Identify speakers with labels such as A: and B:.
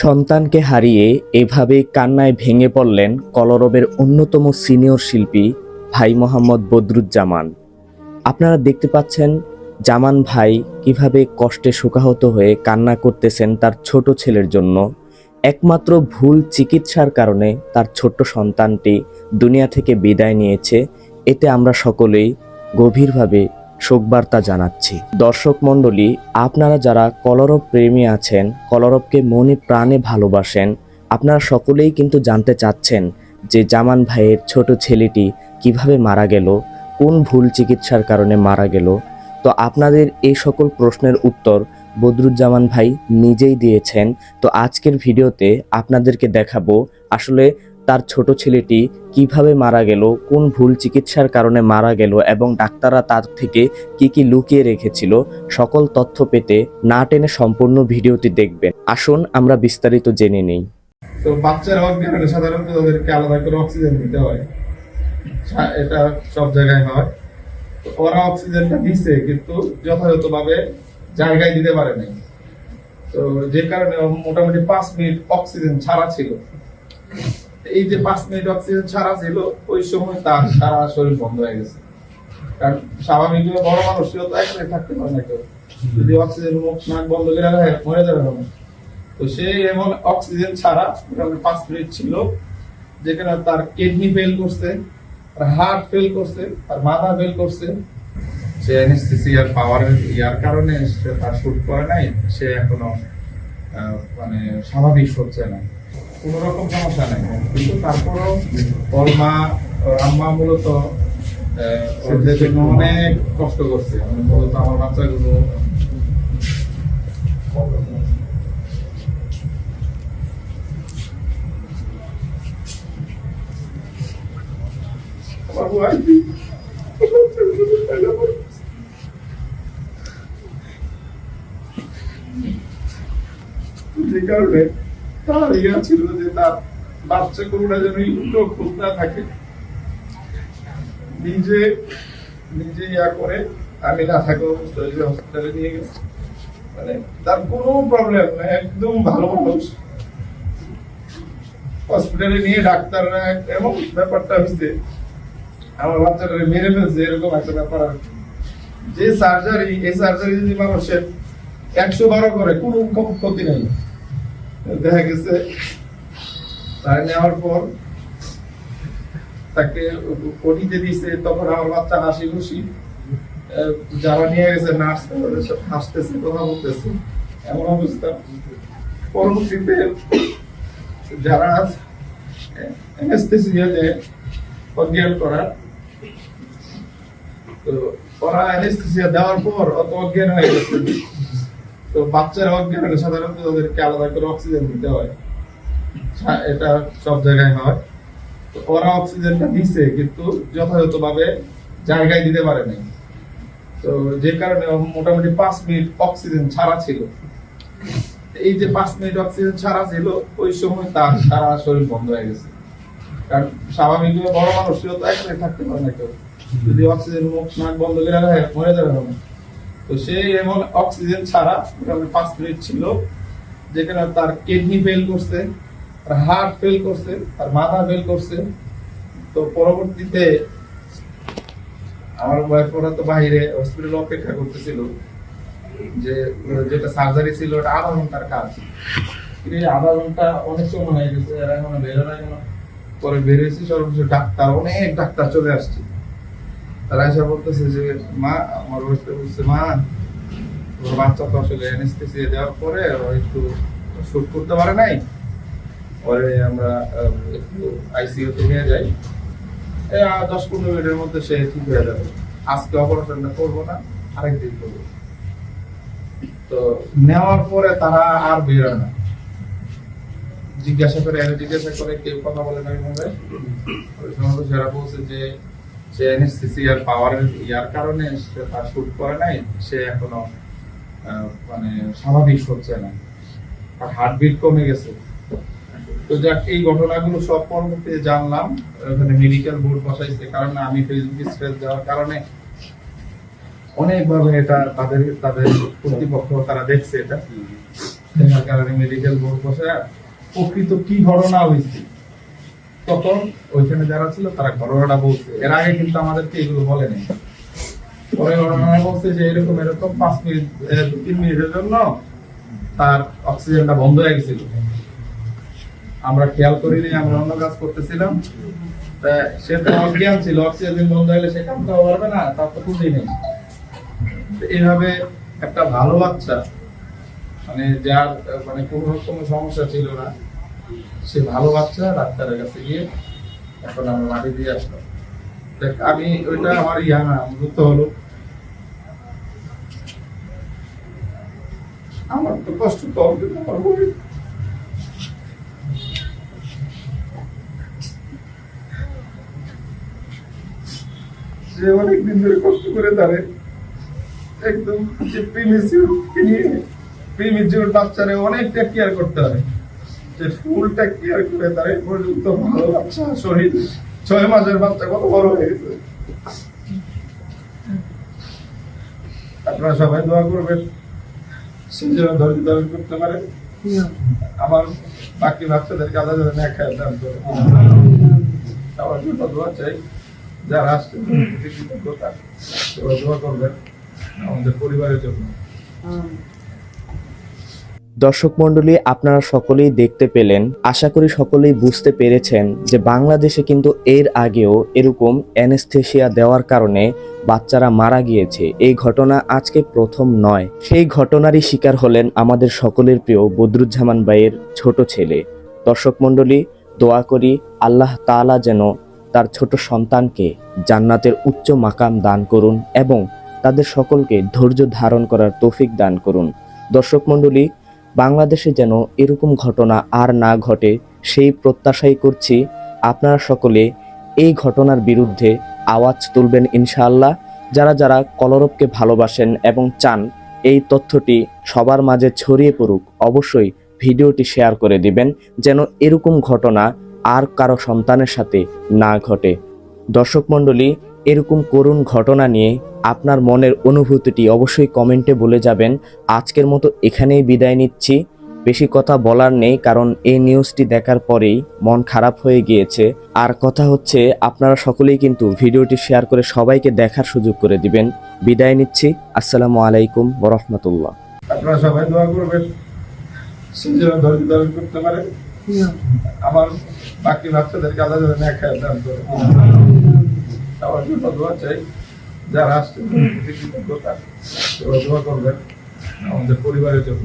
A: সন্তানকে হারিয়ে এভাবে কান্নায় ভেঙে পড়লেন কলরবের অন্যতম সিনিয়র শিল্পী ভাই মোহাম্মদ বদরুজ্জামান। আপনারা দেখতে পাচ্ছেন জামান ভাই কীভাবে কষ্টে শোকাহত হয়ে কান্না করতেছেন তার ছোট ছেলের জন্য। একমাত্র ভুল চিকিৎসার কারণে তার ছোট্ট সন্তানটি দুনিয়া থেকে বিদায় নিয়েছে। এতে আমরা সকলেই গভীরভাবে শোকবার্তা জানাচ্ছি। দর্শক মণ্ডলী, আপনারা যারা কলরব প্রেমী আছেন, কলরবকে মনে প্রাণে ভালোবাসেন, আপনারা সকলেই কিন্তু জানতে চাচ্ছেন যে জামান ভাইয়ের ছোট ছেলেটি কীভাবে মারা গেল, কোন ভুল চিকিৎসার কারণে মারা গেল। তো আপনাদের এই সকল প্রশ্নের উত্তর বদরুজ্জামান ভাই নিজেই দিয়েছেন। তো আজকের ভিডিওতে আপনাদেরকে দেখাবো, আসলে তার ছোট ছেলেটি কীভাবে মারা গেল, কোন ভুল চিকিৎসার কারণে মারা গেল এবং ডাক্তাররা তার থেকে কি কি লুকিয়ে রেখেছিল, সকল তথ্য পেতে না টেনে সম্পূর্ণ ভিডিওটি দেখবেন। আসুন, আমরা বিস্তারিত জেনে নেই।
B: তো বাচ্চারা অজ্ঞান সাধারণত তাদেরকে আলাদা করে অক্সিজেন দিতে হয়। এটা সব জায়গায় হয়। ওরা অক্সিজেনটা দিচ্ছে কিন্তু যথাযথভাবে জায়গায় দিতে পারে নাই তো যে কারণে মোটামুটি পাঁচ মিনিট অক্সিজেন ছাড়া ছিল। এই যে পাঁচ মিনিট অক্সিজেন ছাড়া ছিল, ওই সময় তার সারা শরীর বন্ধ হয়ে গেছে। কারণ বড় মানুষ তো একসাথে থাকতে পারে না কেউ। যদি অক্সিজেন মুখ নাক বন্ধ করে রাখে, মরে যাবে তো সে এমন অক্সিজেন ছাড়া মোটামুটি পাঁচ মিনিট ছিল, যেখানে তার কিডনি ফেল করছে, তার হার্ট ফেল করছে, তার মাথা ফেল করছে। সে অ্যানেস্থেসিয়ার পাওয়ারের ইয়ার কারণে সে তার শুট করে নাই, সে এখনও মানে স্বাভাবিক হচ্ছে না। কোন রকম সমস্যা নাই। কিন্তু তারপরও ওর মা ওর আম্মা মূলত ওদের জন্য অনেক কষ্ট করছে। মূলত আমার বাচ্চাগুলো যে কারণে ছিল যে তার বাচ্চা যেন থাকে। নিজে নিজে ইয়া করে, আমি না হসপিটালে নিয়ে গেছে। মানে তার প্রবলেম একদম ভালো মানুষ। হসপিটালে নিয়ে ডাক্তাররা এমন ব্যাপারটা হচ্ছে, আমার বাচ্চাটা মেরে ফেলছে, এরকম একটা ব্যাপার যে সার্জারি এই সার্জারি যদি মানুষের একশো বারো করে, কোনো ক্ষতি নেই। দেখা গেছে তাই নেওয়ার পর তাকে কটিতে দিছে, তখন আমার বাচ্চা হাসি খুশি। যারা নিয়ে গেছে, নার্স হাসতেছে, কথা বলতেছে, এমন অবস্থা। পরবর্তীতে যারা অ্যানেস্থেসিয়া যে অজ্ঞান করা তো ওরা অ্যানেস্থেসিয়া দেওয়ার পর অত অজ্ঞান হয়ে গেছে। তো বাচ্চারা অজ্ঞান সাধারণত তাদেরকে আলাদা করে অক্সিজেন দিতে হয়। এটা সব জায়গায় হয়। তো ওরা অক্সিজেনটা দিচ্ছে কিন্তু যথাযথভাবে জায়গায় দিতে পারে নাই। তো যে কারণে মোটামুটি পাঁচ মিনিট অক্সিজেন ছাড়া ছিল। এই যে পাঁচ মিনিট অক্সিজেন ছাড়া ছিল, ওই সময় তার সারা শরীর বন্ধ হয়ে গেছে। কারণ স্বাভাবিকভাবে বড় মানুষ কেউ তো একসাথে থাকতে পারে না কেউ। যদি অক্সিজেন মুখ নাক বন্ধ করে রাখে, মরে যাবে না। তো সে এমন অক্সিজেন ছাড়া মোটামুটি পাঁচ মিনিট ছিল, যেখানে তার কিডনি ফেল করছে, তার হার্ট ফেল করছে, তার মাথা ফেল করছে। তো পরবর্তীতে আমার ওয়াইফ ওরা তো বাইরে হসপিটালে অপেক্ষা করতেছিল, যে যেটা সার্জারি ছিল ওটা আধা ঘণ্টার কাজ। কিন্তু এই আধা ঘণ্টা অনেক সময় হয়ে গেছে এরা এখনও বেরো না কেন। পরে বেরিয়েছি সর্বোচ্চ ডাক্তার, অনেক ডাক্তার চলে আসছে। তারা এসে বলতেছে যে, মা, আমার ওয়াইফকে বলছে, মা ওর বাচ্চা তো আসলে অ্যানেস্থেসিয়া দেওয়ার পরে একটু শুট করতে পারে নাই। পরে আমরা একটু আইসিইউ তে নিয়ে যাই। দশ পনেরো মিনিটের মধ্যে সে ঠিক হয়ে যাবে। আজকে অপারেশনটা করব না, আরেকদিন করব। তো নেওয়ার পরে তারা আর বেরোয় না। জিজ্ঞাসা করে জিজ্ঞাসা করে, কেউ কথা বলে না ওই সময় সেরা বলছে যে সে অ্যানেস্থেসিয়ার পাওয়ারের ইয়ার কারণে সে তার শুট করে নাই সে এখনও মানে স্বাভাবিক হচ্ছে না। আর হার্টবিট কমে গেছে। তো যাক এই ঘটনাগুলো সব পরবর্তীতে জানলাম। ওখানে মেডিকেল বোর্ড বসাইছে কারণ আমি ফেসবুকে স্ট্রেস দেওয়ার কারণে অনেকভাবে এটা তাদের তাদের কর্তৃপক্ষ তারা দেখছে এটা। দেখার কারণে মেডিকেল বোর্ড বসে প্রকৃত কি ঘটনা হয়েছে? তখন ওইখানে যারা ছিল তারা ঘটনাটা বলছে। এর আগে কিন্তু আমাদেরকে এগুলো বলেনি। পরে ঘটনা বলছে যে এরকম এরকম পাঁচ মিনিট তিন মিনিটের জন্য তার অক্সিজেনটা বন্ধ হয়ে গেছিল। আমরা খেয়াল করিনি, আমরা অন্য কাজ করতেছিলাম। সে তো অজ্ঞান ছিল, অক্সিজেন বন্ধ হলে সে পারবে না, তার তো বুঝি নেই। এইভাবে একটা ভালো বাচ্চা মানে যার মানে কোনো রকম সমস্যা ছিল না সে ভালো বাচ্চা, ডাক্তারের কাছে গিয়ে এখন আমরা মাটি দিয়ে আসলাম। দেখ, আমি ওইটা আমার ইয়া না মৃত হলো। আমার তো কষ্ট আমার দিন ধরে কষ্ট করে তারে একদম যে প্রিমিসিউর বাচ্চারে অনেকটা কেয়ার করতে হয়। যে ফুলটা কেয়ার করে তারে পর্যন্ত ভালো বাচ্চা শরীর ছয় মাসের বাচ্চা কত বড় হয়ে গেছে? আপনারা সবাই দোয়া করবেন। সে যেন ধৈর্য ধারণ করতে পারে। আমার বাকি বাচ্চাদেরকে আলাদা যেন না খায় দান করে। আমার জন্য দোয়া চাই। যারা আসছে দোয়া করবেন আমাদের পরিবারের জন্য।
A: দর্শক মণ্ডলী, আপনারা সকলেই দেখতে পেলেন, আশা করি সকলেই বুঝতে পেরেছেন যে বাংলাদেশে কিন্তু এর আগেও এরকম অ্যানেস্থেশিয়া দেওয়ার কারণে বাচ্চারা মারা গিয়েছে। এই ঘটনা আজকে প্রথম নয়। সেই ঘটনারই শিকার হলেন আমাদের সকলের প্রিয় বদরুজ্জামান ভাইয়ের ছোট ছেলে। দর্শক মণ্ডলী, দোয়া করি আল্লাহ তাআলা যেন তার ছোট সন্তানকে জান্নাতের উচ্চ মাকাম দান করুন এবং তাদের সকলকে ধৈর্য ধারণ করার তৌফিক দান করুন। দর্শক মণ্ডলী বাংলাদেশে যেন এরকম ঘটনা আর না ঘটে, সেই প্রত্যাশাই করছি আপনারা সকলে এই ঘটনার বিরুদ্ধে আওয়াজ তুলবেন ইনশাআল্লাহ। যারা যারা কলরবকে ভালোবাসেন এবং চান, এই তথ্যটি সবার মাঝে ছড়িয়ে পড়ুক, অবশ্যই ভিডিওটি শেয়ার করে দিবেন, যেন এরকম ঘটনা আর কারও সন্তানের সাথে না ঘটে। দর্শক মণ্ডলী এরকম করুণ ঘটনা নিয়ে আপনার মনের অনুভূতিটি অবশ্যই কমেন্টে বলে যাবেন। আজকের মতো এখানেই বিদায় নিচ্ছি। বেশি কথা বলার নেই কারণ এই নিউজটি দেখার পরেই মন খারাপ হয়ে গিয়েছে। আর কথা হচ্ছে আপনারা সকলেই কিন্তু ভিডিওটি শেয়ার করে সবাইকে দেখার সুযোগ করে দিবেন। বিদায় নিচ্ছি। আসসালামু আলাইকুম বরহমতুল্লাহ
B: আপনারা সবাই দোয়া করবেন। সে যেন ধৈর্য ধারণ করতে পারে। আমার বাকি বাচ্চাদেরকে আলাদা আমার জন্য দোয়া চাই। যারা আসছে কৃতজ্ঞতা। দোয়া করবেন আমাদের পরিবারের জন্য।